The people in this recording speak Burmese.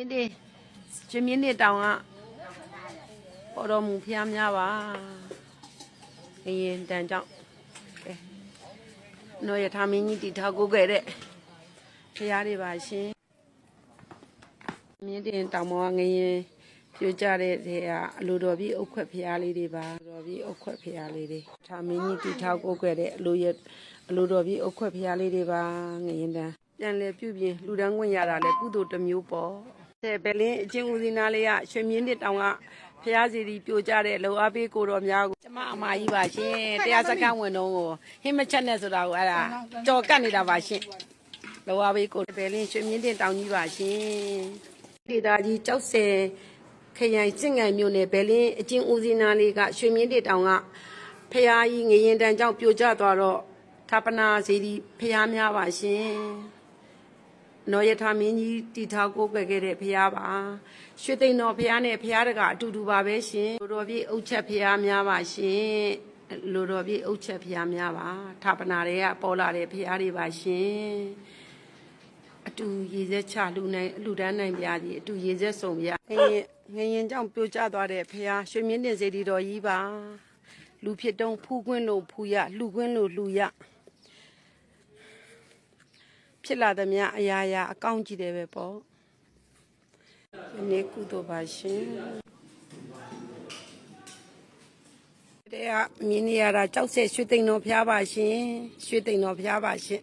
ဒီဒီရှင်မြင့်နှစ်တောင်ကပေါ်တော်မူဖျားများပါငရင်တန်ကြောင့်ကဲနော်ရထားမင်းကြီးတီထားကိုခဲ့တဲ့ဖျားတွေပါရှင်မြင့်တင်တောင်ပေါ်ကငရင်ပြိုကြတဲ့နေရာအလိုတော်ပြီးအုတ်ခွက်ဖျားလေးတွေပါတော်ပြီးအုတ်ခွက်ဖျားလေးတွေထားမင်းကြီးတီထားကိုခဲ့တဲ့အလိုရအလိုတော်ပြီးအုတ်ခွက်ဖျားလေးတွေပါငရင်တန်ပြန်လဲပြုပြင်လူတန်းခွင့်ရတာလဲကုသိုလ်တစ်မျိုးပေါ့တဲ့ ဘယ်လင်းအချင်းဦးစီးနားလေးကရွှေမြင့်နှစ်တောင်ကဖျားစီတီပြိုကြတဲ့လောအားပေးကိုတော်များကိုကျမအမကြီးပါရှင်တရားစခန်းဝင်တော့ကိုဟင်းမချက်နဲ့ဆိုတာကိုအဲ့ဒါကြော်ကတ်နေတာပါရှင်လောအားပေးကိုဘယ်လင်းရွှေမြင့်နှစ်တောင်ကြီးပါရှင်ဒေတာကြီးကြောက်စဲခရိုင်စစ်ငံမြို့နယ်ဘယ်လင်းအချင်းဦးစီးနားလေးကရွှေမြင့်နှစ်တောင်ကဖျားကြီးငရင်တန်ကြောင့်ပြိုကျသွားတော့ဌာပနာစီတီဖျားများပါရှင် နော်ရထားမင်းကြီးတီထားကိုကွယ်ခဲ့တဲ့ဖရားပါရွှေသိန်းတော်ဖရားနဲ့ဖရားတကအတူတူပါပဲရှင်လူတော်ပြည့်အုတ်ချက်ဖရားများပါရှင်လူတော်ပြည့်အုတ်ချက်ဖရားများပါဌာပနာတွေကပေါ်လာတဲ့ဖရားတွေပါရှင်အတူရေစက်ချလူနိုင်လူတန်းနိုင်ပြားကြီးအတူရေစက်စုံပြားငရင်ငရင်ကြောင့်ပြိုကျသွားတဲ့ဖရားရွှေမြင့်တင်စေတီတော်ကြီးပါလူဖြစ်တုံးဖူးခွင်းလို့ဖူရလှူခွင်းလို့လှူရ ဖြစ်လာသမျှအရာရာအကောင့်ကြည့်တယ်ပဲပေါ့ဒီနေ့ကုသိုလ်ပါရှင်တဲ့ကမြင်းနေရတာကြောက်ဆက်ရွှေသိမ်တော်ဖျားပါရှင်ရွှေသိမ်တော်ဖျားပါရှင်